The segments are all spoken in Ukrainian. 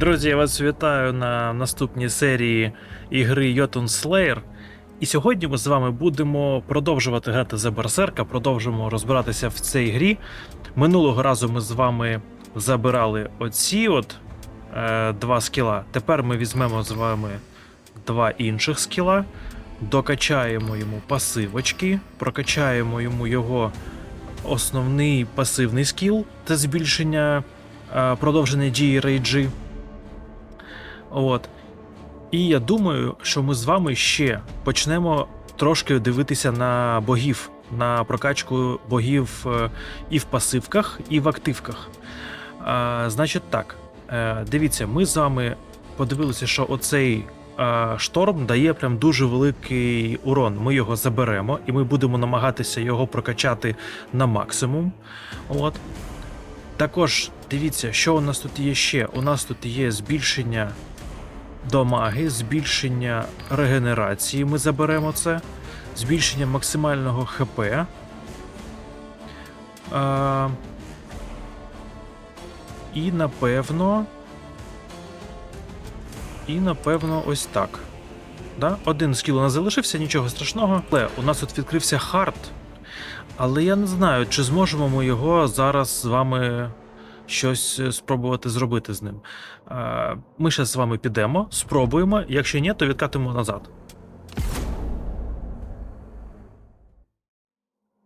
Друзі, я вас вітаю на наступній серії ігри Jotun Slayer. І сьогодні ми з вами будемо продовжувати грати за Берсерка, продовжимо розбиратися в цій грі. Минулого разу ми з вами забирали оці от е, два скіла. Тепер ми візьмемо з вами два інших скіла, докачаємо йому пасивочки, прокачаємо йому його основний пасивний скіл це збільшення е, продовження дії рейджі. От. І я думаю, що ми з вами ще почнемо трошки дивитися на богів, на прокачку богів е, і в пасивках, і в активках. А, значить так, е, дивіться, ми з вами подивилися, що оцей шторм дає прям дуже великий урон. Ми його заберемо, і ми будемо намагатися його прокачати на максимум. От. Також дивіться, що у нас тут є ще. У нас тут є збільшення домаги, збільшення регенерації. Ми заберемо це, збільшення максимального ХП. А, і напевно. І напевно, ось так. Да? Один скіл у нас залишився, нічого страшного. Але у нас тут відкрився хард. Але я не знаю, чи зможемо ми його зараз з вами щось е, спробувати зробити з ним. Е, Ми ще з вами підемо, спробуємо. Якщо ні, то відкатимо назад.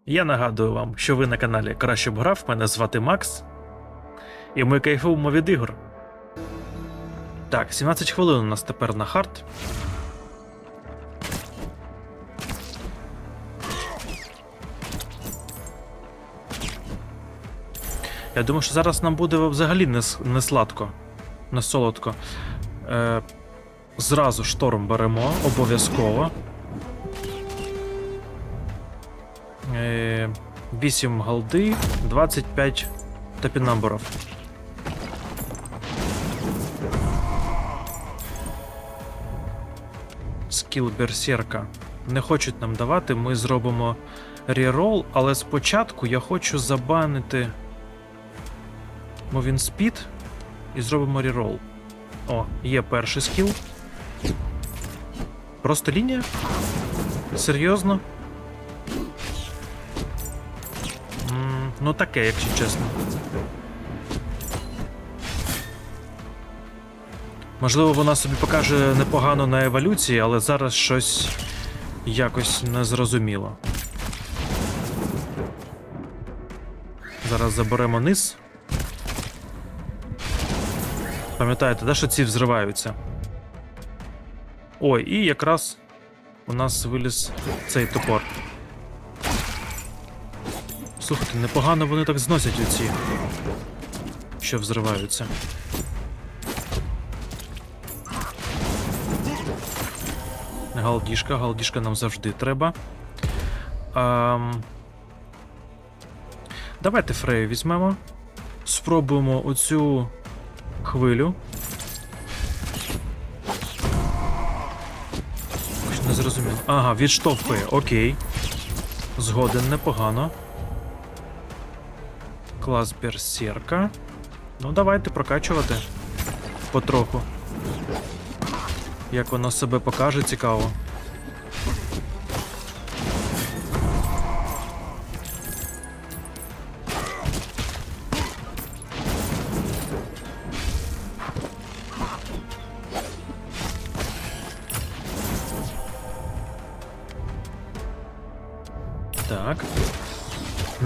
Я нагадую вам, що ви на каналі Краще б грав. Мене звати Макс. І ми кайфуємо від ігор. Так, 17 хвилин у нас тепер на хард. Я думаю, що зараз нам буде взагалі не, не сладко, не солодко. Е, зразу шторм беремо, обов'язково. Е, 8 голди, 25 топінамбурів. Скіл берсерка. Не хочуть нам давати, ми зробимо рерол, але спочатку я хочу забанити. Мовін спід і зробимо рерол. О, є перший скіл. Просто лінія? Серйозно? М, ну таке, якщо чесно. Можливо, вона собі покаже непогано на еволюції, але зараз щось якось незрозуміло. Зараз заберемо низ. Пам'ятаєте, да, що ці взриваються? Ой, і якраз у нас виліз цей топор. Слухайте, непогано вони так зносять оці, що взриваються. Галдішка, галдішка нам завжди треба. Ам... Давайте Фрею візьмемо. Спробуємо оцю хвилю. Не зрозумів. Ага, відштовхує, окей. Згоден, непогано. Клас берсерка. Ну, давайте прокачувати потроху. Як воно себе покаже, цікаво.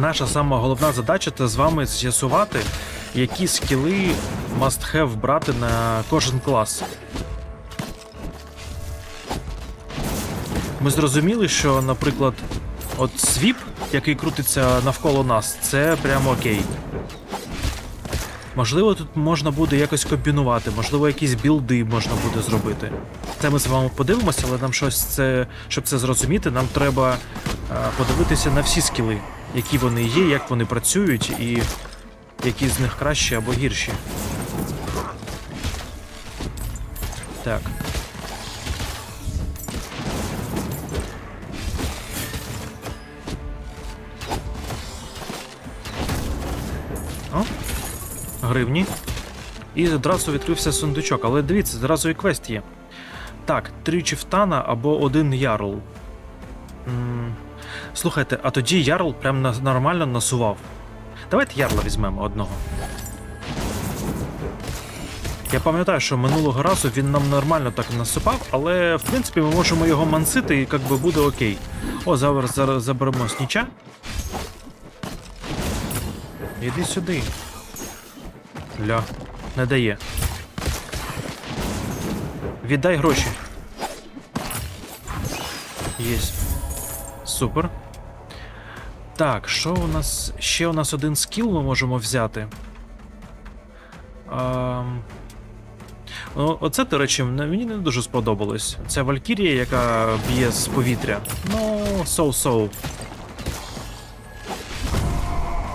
Наша сама головна задача це з вами з'ясувати, які скіли must have брати на кожен клас. Ми зрозуміли, що, наприклад, от свіп, який крутиться навколо нас, це прямо окей. Можливо, тут можна буде якось комбінувати, можливо, якісь білди можна буде зробити. Це ми з вами подивимося, але нам щось це, щоб це зрозуміти, нам треба е, подивитися на всі скіли, які вони є, як вони працюють, і які з них кращі або гірші. Так. О, гривні. І одразу відкрився сундучок. Але дивіться, зразу і квест є. Так, три чифтана або один ярл. М, Слухайте, а тоді ярл прям нормально насував. Давайте ярла візьмемо одного. Я пам'ятаю, що минулого разу він нам нормально так насипав, але в принципі ми можемо його мансити і як би буде окей. О, зараз заберемо сніча. Іди сюди. Ля, не дає. Віддай гроші. Єсть. Супер. Так, що у нас. Ще у нас один скіл ми можемо взяти. Ам... Ну, оце, до речі, мені не дуже сподобалось. Ця Валькірія, яка б'є з повітря. Ну, соу-соу.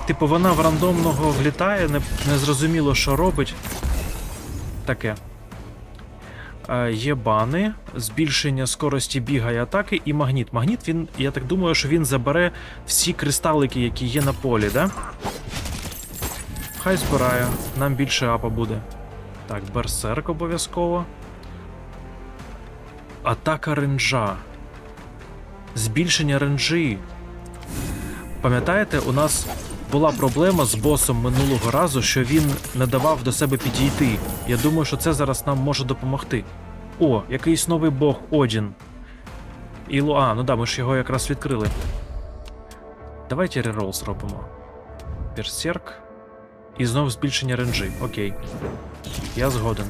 Типу, вона в рандомного влітає, не, не зрозуміло, що робить. Таке. Е, є бани, збільшення скорості біга і атаки, і магніт. Магніт, він, я так думаю, що він забере всі кристалики, які є на полі, да? Хай збирає, нам більше апа буде. Так, берсерк обов'язково. Атака ренджа. Збільшення ренджі. Пам'ятаєте, у нас була проблема з босом минулого разу, що він не давав до себе підійти. Я думаю, що це зараз нам може допомогти. О, якийсь новий бог Одін. Ілу. А, ну да, ми ж його якраз відкрили. Давайте рерол зробимо. Берсерк. І знов збільшення ренджі. Окей. Я згоден.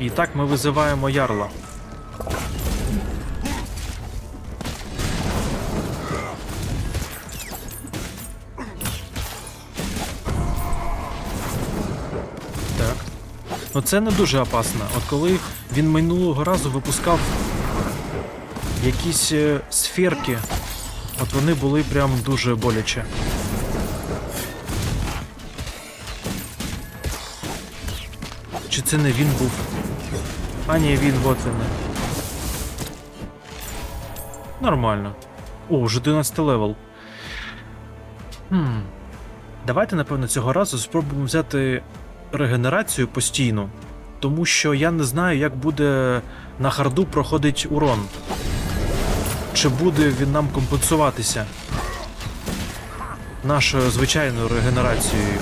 І так ми визиваємо ярла. Ну це не дуже опасно. От коли він минулого разу випускав якісь е, сферки, от вони були прям дуже боляче. Чи це не він був? А ні, він, от він. Нормально. О, вже 11 левел. Хм. Давайте, напевно, цього разу спробуємо взяти регенерацію постійну, тому що я не знаю, як буде на харду проходить урон. Чи буде він нам компенсуватися нашою звичайною регенерацією.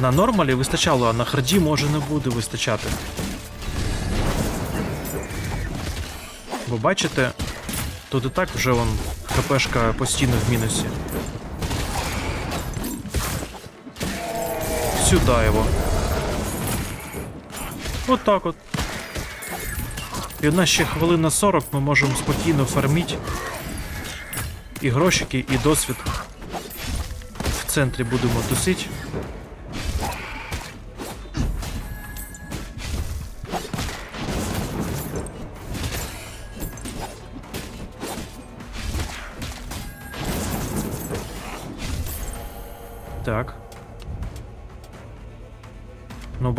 На нормалі вистачало, а на харді може не буде вистачати. Бо бачите, тут і так вже вон ХПшка постійно в мінусі. Сюда його. От так от. І у нас ще хвилина 40 ми можемо спокійно фармити. І грошики, і досвід. В центрі будемо тусити.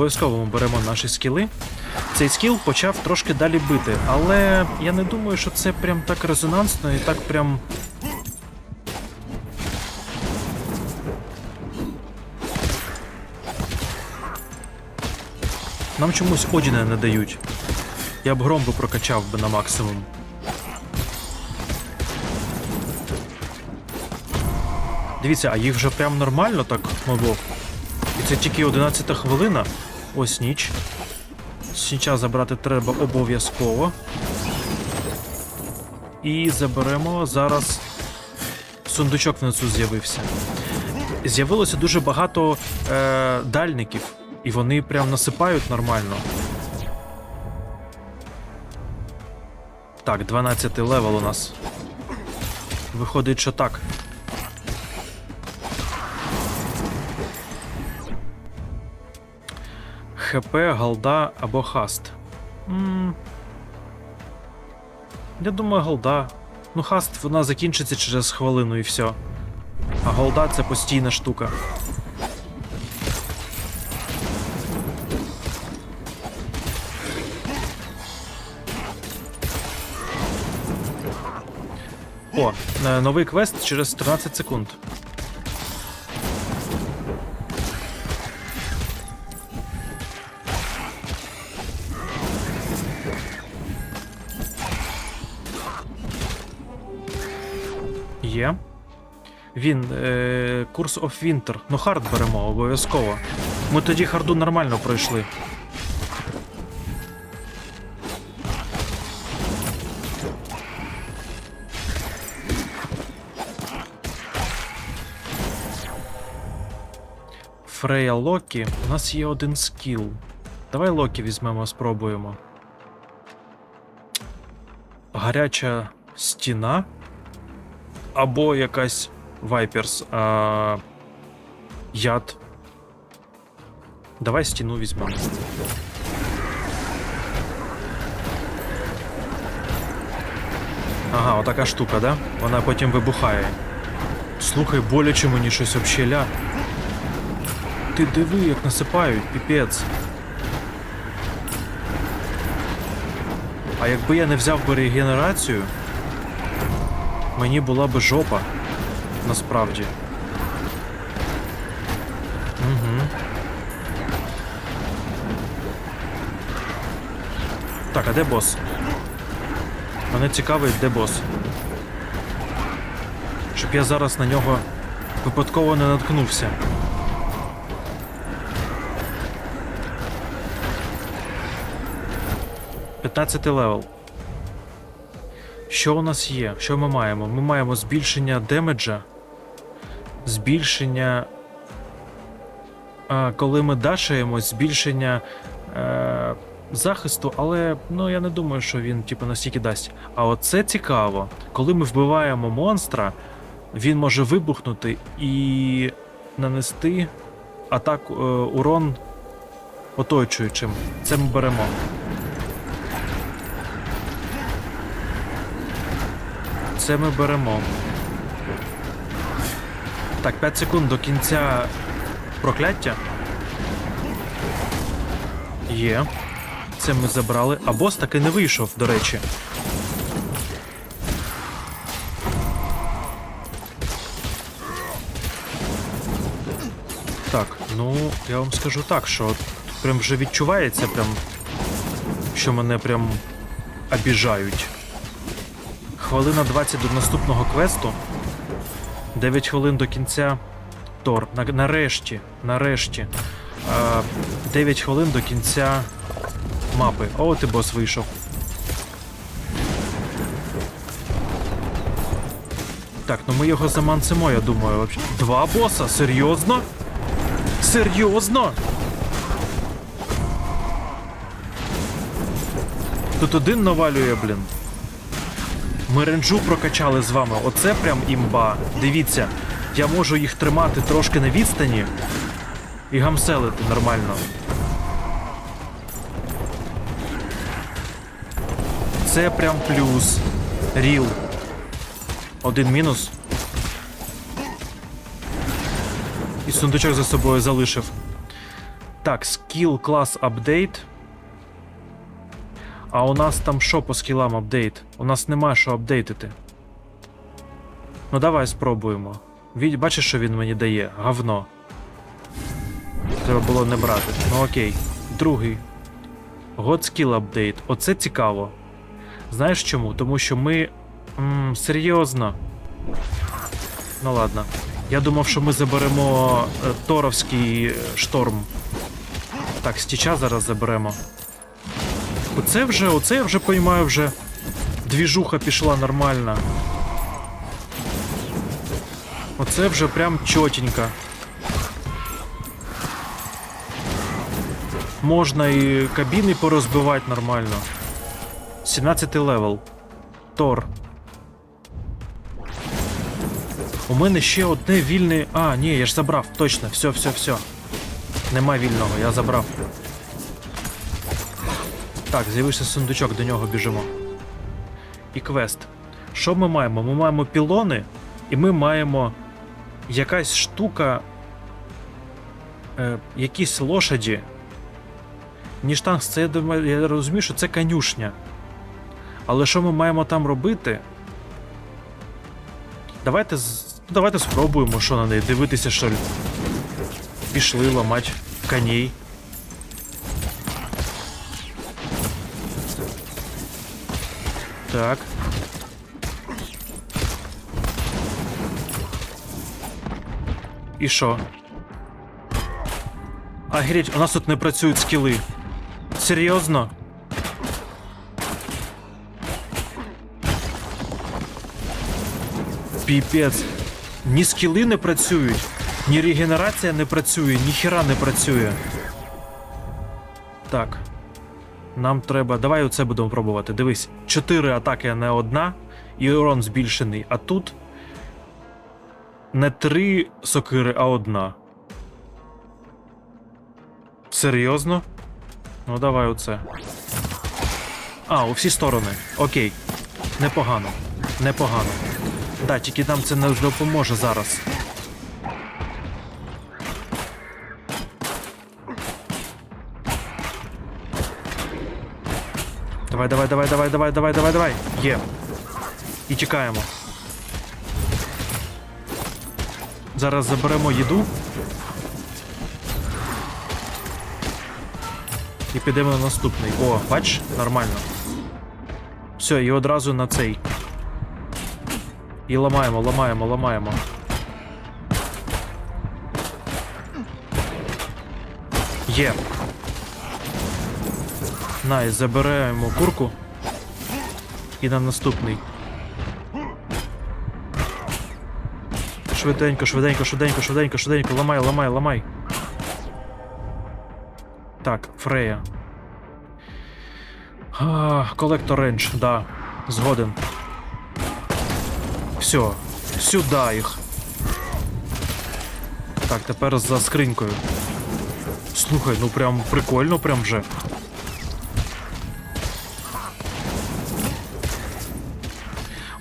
Обов'язково ми беремо наші скіли. Цей скіл почав трошки далі бити, але я не думаю, що це прям так резонансно і так прям. Нам чомусь Одіна не дають. Я б гром прокачав би на максимум. Дивіться, а їх вже прям нормально так могло. І це тільки 11 хвилина. Ось ніч. Сніча забрати треба обов'язково. І заберемо зараз. Сундучок внизу з'явився. З'явилося дуже багато е, дальників, і вони прям насипають нормально. Так, 12 левел у нас. Виходить, що так. ХП, голда або хаст. Я думаю, голда. Ну, хаст вона закінчиться через хвилину і все. А голда це постійна штука. О, е, новий квест через 13 секунд. Він. Е, курс of Winter. Ну, хард беремо, обов'язково. Ми тоді харду нормально пройшли. Фрея Локі. У нас є один скіл. Давай Локі візьмемо, спробуємо. Гаряча стіна. Або якась Вайперс. А... Яд. Давай стіну візьмемо. Ага, отака штука, да? Вона потім вибухає. Слухай, боляче мені щось общеля. Ти диви, як насипають, піпець. А якби я не взяв би регенерацію, мені була би жопа. Насправді. Угу. Так, а де бос? Мене цікавить, де бос. Щоб я зараз на нього випадково не наткнувся. П'ятнадцятий левел. Що у нас є? Що ми маємо? Ми маємо збільшення демеджа, збільшення. А, коли ми дашаємось, збільшення е, захисту, але ну я не думаю, що він типу, настільки дасть. А оце цікаво. Коли ми вбиваємо монстра, він може вибухнути і нанести атаку е, урон оточуючим. Це ми беремо. Це ми беремо. Так, 5 секунд до кінця прокляття. Є. Це ми забрали. А бос таки не вийшов, до речі. Так, ну, я вам скажу так, що прям вже відчувається, прям, що мене прям обіжають. Хвилина 20 до наступного квесту. 9 хвилин до кінця. Тор. Нарешті. Нарешті. 9 хвилин до кінця мапи. О, і бос вийшов. Так, ну ми його заманцемо, я думаю. Два боса? Серйозно? Серйозно? Тут один навалює, блін. Ми ренджу прокачали з вами. Оце прям імба. Дивіться, я можу їх тримати трошки на відстані і гамселити нормально. Це прям плюс. Ріл. Один мінус. І сундучок за собою залишив. Так, скіл клас апдейт. А у нас там що по скілам апдейт? У нас нема що апдейтити. Ну давай спробуємо. Бачиш, що він мені дає? Говно. Треба було не брати. Ну окей. Другий. Skill Update. Оце цікаво. Знаєш чому? Тому що ми. М, серйозно. Ну ладно. Я думав, що ми заберемо е, Торовський е, шторм. Так, стіча зараз заберемо. Оце вже, оце я вже поймаю, вже двіжуха пішла нормальна. Оце вже прям чотенько. Можна і кабіни порозбивати нормально. 17 левел. Тор. У мене ще одне вільне. А, ні, я ж забрав, точно, все, все, все. Нема вільного, я забрав. Так, з'явився сундучок, до нього біжимо. І квест. Що ми маємо? Ми маємо пілони, і ми маємо якась штука. Е, якісь лошаді. Ніштанг, це я думаю, я розумію, що це конюшня. Але що ми маємо там робити? Давайте з- давайте спробуємо, що на неї. Дивитися, що ли. Пішли ламати коней. Так. І що? Агріть, у нас тут не працюють скіли. Серйозно? Піпець. Ні скіли не працюють, ні регенерація не працює, ні хіра не працює. Так. Нам треба. Давай оце будемо пробувати. Дивись, чотири атаки, а не одна, і урон збільшений. А тут не три сокири, а одна. Серйозно? Ну, давай оце. А, у всі сторони. Окей. Непогано. Непогано. Да, тільки нам це не допоможе зараз. Давай, давай, давай, давай, давай, давай, давай, давай. Є. І тікаємо. Зараз заберемо їду. І підемо на наступний. О, бач, нормально. Все, і одразу на цей. І ламаємо, ламаємо, ламаємо. Є. Найс, забираємо курку. І на наступний. Швиденько, швиденько, швиденько, швиденько, швиденько, ламай, ламай, ламай. Так, Фрея. А, Колектор рейндж, да. Згоден. Все, сюди їх. Так, тепер за скринькою. Слухай, ну прям прикольно, прям вже.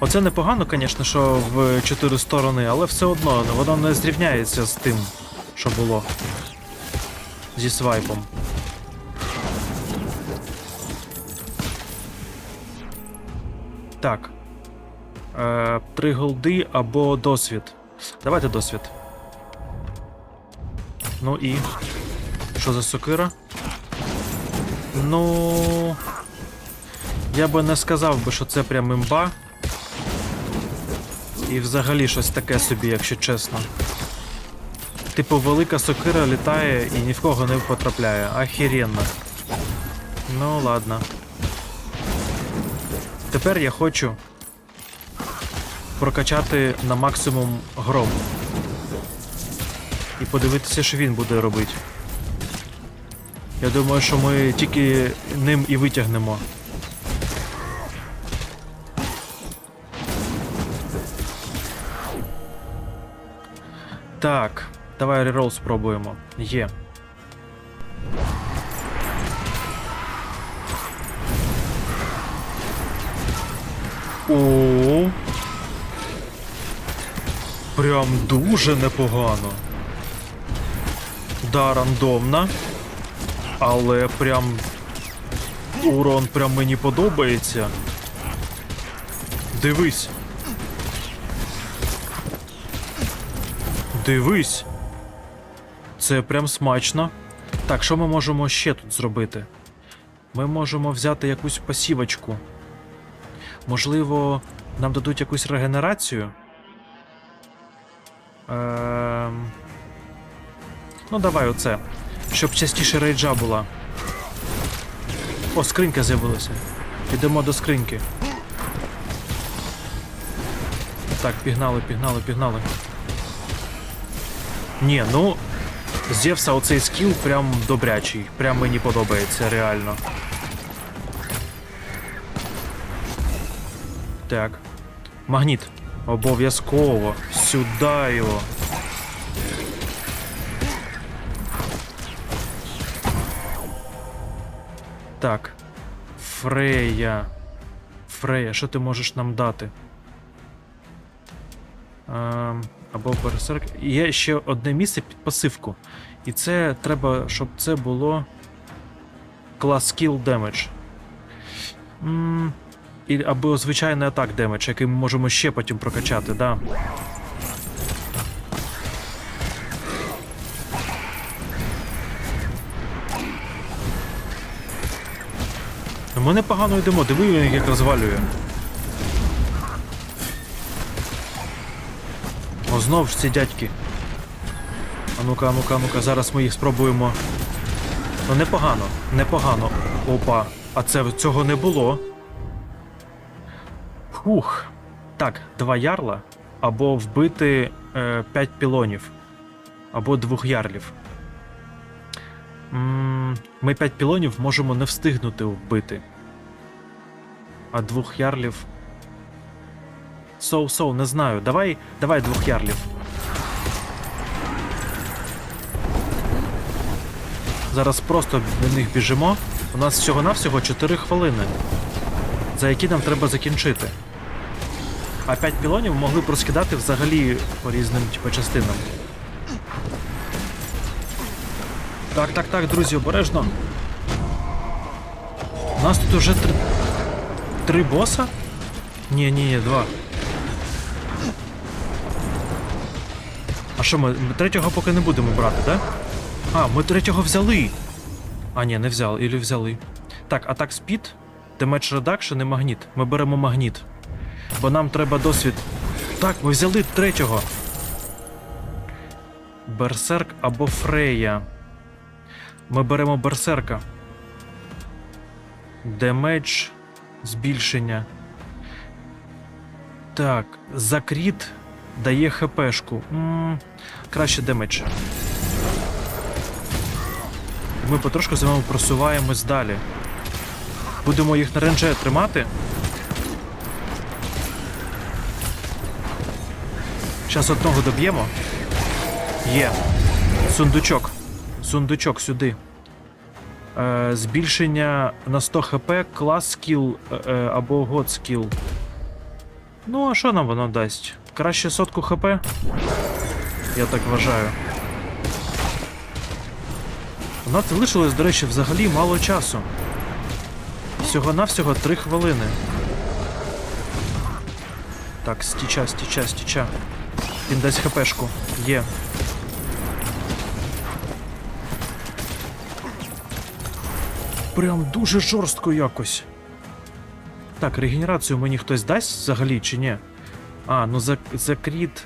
Оце непогано, звісно, що в чотири сторони, але все одно воно не зрівняється з тим, що було. Зі свайпом. Так. Е, три голди або досвід. Давайте досвід. Ну і. Що за сокира? Ну. Я би не сказав би, що це прям імба. І взагалі щось таке собі, якщо чесно. Типу, велика сокира літає і ні в кого не потрапляє. Ахіренно. Ну, ладно. Тепер я хочу прокачати на максимум гром. І подивитися, що він буде робити. Я думаю, що ми тільки ним і витягнемо. Так, давай рерол спробуємо. Є. О. Прям дуже непогано. Да, рандомно. Але прям. Урон прям мені подобається. Дивись. Дивись. Це прям смачно. Так, що ми можемо ще тут зробити? Ми можемо взяти якусь пасівочку. Можливо, нам дадуть якусь регенерацію. Ем... Ну, давай оце. Щоб частіше рейджа була. О, скринька з'явилася. Підемо до скриньки. Так, пігнали, пігнали, пігнали. Ні, ну. Зевса оцей скіл прям добрячий. Прям мені подобається, реально. Так. Магніт. Обов'язково. Сюди його. Так. Фрея. Фрея, що ти можеш нам дати? Ем, або берсерк. Є ще одне місце під пасивку. І це треба, щоб це було. Клас Skill Damage. М, І, або звичайний атак демедж, який ми можемо ще потім прокачати, да. Ми непогано йдемо, диви, як розвалює. О, знов ж ці дядьки. А ну-ка, а ну-ка, а ну-ка, зараз ми їх спробуємо. Ну, непогано, непогано. Опа. А це цього не було. Фух. Так, два ярла. Або вбити е, п'ять пілонів. Або двох ярлів. м ми п'ять пілонів можемо не встигнути вбити. А двох ярлів. Соу-соу, не знаю. Давай, давай двох ярлів. Зараз просто до них біжимо. У нас всього-навсього 4 хвилини, за які нам треба закінчити. А 5 пілонів могли б розкидати взагалі по різним типу, частинам. Так, так, так, друзі, обережно. У нас тут уже три. Три боса? Ні, ні, ні, два. Що ми, третього поки не будемо брати. Да? А, ми третього взяли. А, ні, не взяли, ілі взяли. Так, атак спід, демедж редакшн і магніт. Ми беремо магніт. Бо нам треба досвід. Так, ми взяли третього. Берсерк або Фрея. Ми беремо берсерка. Демедж збільшення. Так, закріт дає хпшку. м краще демедж. Ми потрошку з вами просуваємось далі. Будемо їх на ренже тримати. Зараз одного доб'ємо. Є. Сундучок. Сундучок сюди. Е, збільшення на 100 хп, клас скіл е, е, або год скіл. Ну, а що нам воно дасть? Краще сотку хп? Я так вважаю. У нас залишилось, до речі, взагалі мало часу. Всього-навсього 3 хвилини. Так, стіча, стіча, стіча. Він дасть хпшку. Є. Прям дуже жорстко якось. Так, регенерацію мені хтось дасть взагалі чи ні? А, ну за, закріт.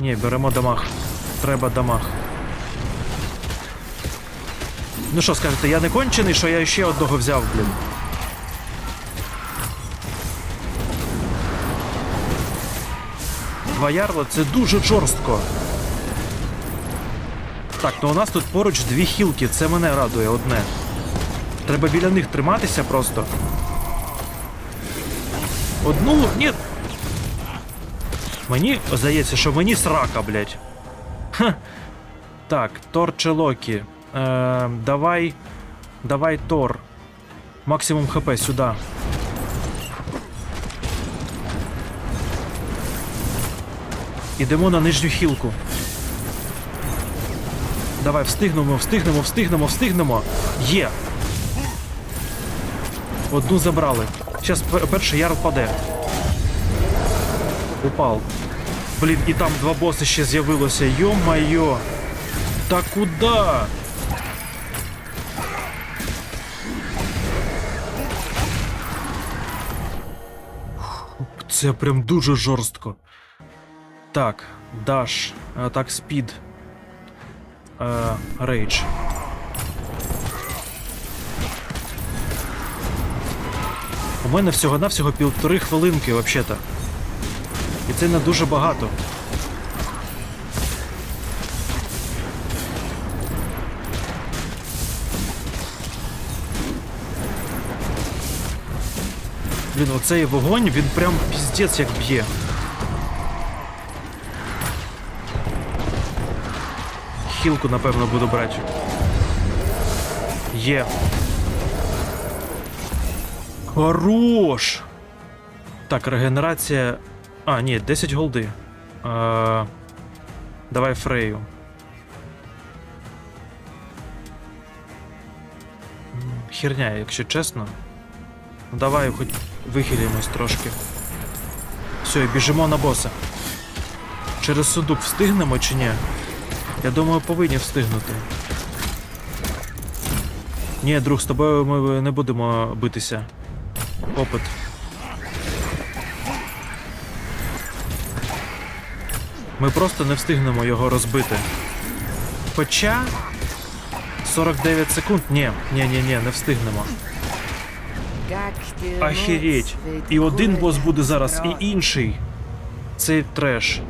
Ні, беремо дамаг. Треба дамаг. Ну що скажете, я не кончений, що я ще одного взяв, блін. Два ярла це дуже жорстко. Так, ну у нас тут поруч дві хілки, це мене радує одне. Треба біля них триматися просто. Одну. Ні. Мені здається, що мені срака, блядь. Ха. Так, Тор чи Локі. Е, давай. Давай Тор. Максимум ХП сюди. Ідемо на нижню хілку. Давай, встигнемо, встигнемо, встигнемо, встигнемо. Є. Одну забрали. Зараз перший яр впаде. Упав. Блін, і там два боси ще з'явилося. Йо-майо. Та куда? Це прям дуже жорстко. Так, даш, е, так, спід. Рейдж. У мене всього-навсього півтори хвилинки, взагалі-то. І це не дуже багато. Блін, оцей вогонь, він прям піздець як б'є. Хілку, напевно, буду брати. Є. Хорош! Так, регенерація. А, ні, 10 голди. А, давай Фрею. Херня, якщо чесно. Ну, Давай хоч вихилімось трошки. Все, біжимо на боса. Через сундук встигнемо чи ні? Я думаю, повинні встигнути. Ні, друг, з тобою ми не будемо битися. Опит. Ми просто не встигнемо його розбити. Хоча. 49 секунд. Ні, ні, ні, ні, не встигнемо. Ахереть. І один бос буде зараз, і інший. Це треш.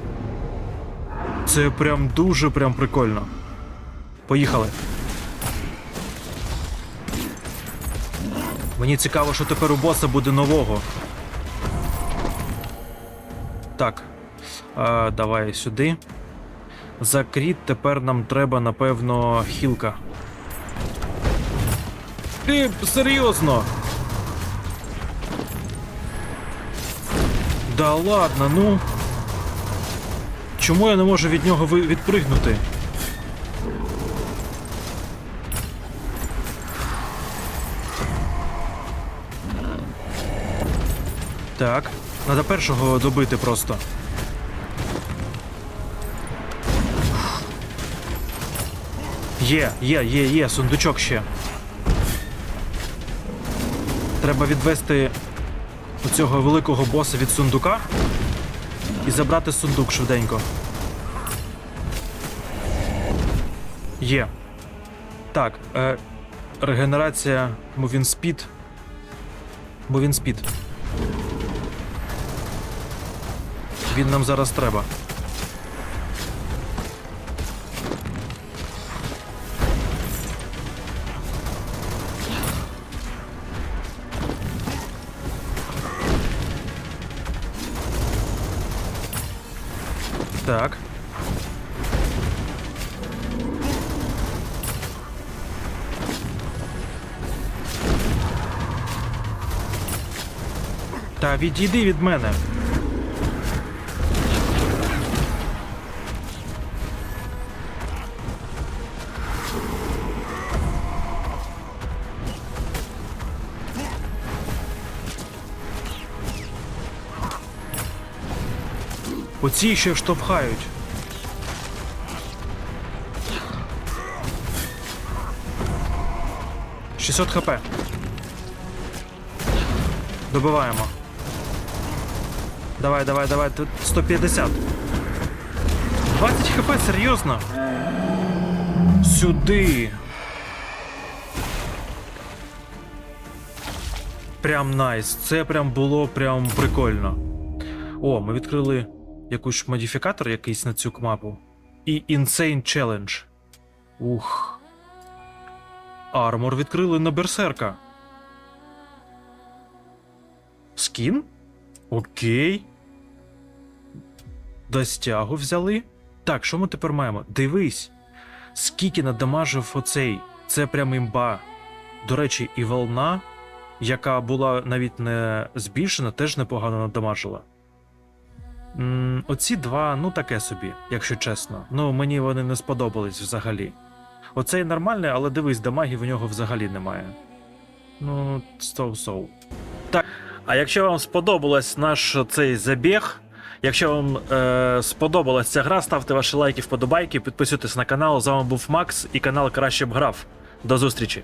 Це прям дуже прям прикольно. Поїхали. Мені цікаво, що тепер у боса буде нового. Так. А, давай сюди. За кріт тепер нам треба, напевно, хілка. Ти серйозно? Да ладно, ну. Чому я не можу від нього відпригнути? Так, треба першого добити просто. Є, є, є, є, сундучок ще. Треба відвести цього великого боса від сундука і забрати сундук швиденько. Є. Так, е, регенерація Moving Speed. Moving Speed. Він нам зараз треба. Так. Та відійди від мене. Оці ще штовхають. Шістсот хп. Добиваємо. Давай, давай, давай. Тут 150. 20 хп, серйозно? Сюди. Прям найс. Це прям було прям прикольно. О, ми відкрили якийсь модифікатор якийсь на цю мапу. І Insane Challenge. Ух. Армор відкрили на берсерка. Скін? Окей. Достягу взяли. Так, що ми тепер маємо? Дивись. Скільки надамажив оцей. Це прям імба. До речі, і волна, яка була навіть не збільшена, теж непогано надамажила. Оці два, ну таке собі, якщо чесно. Ну, мені вони не сподобались взагалі. Оцей нормальний, але дивись, дамагів в нього взагалі немає. Ну, соу-соу. Так. А якщо вам сподобалось наш цей забіг, якщо вам е, сподобалась ця гра, ставте ваші лайки, вподобайки, підписуйтесь на канал. З вами був Макс і канал Краще б грав. До зустрічі!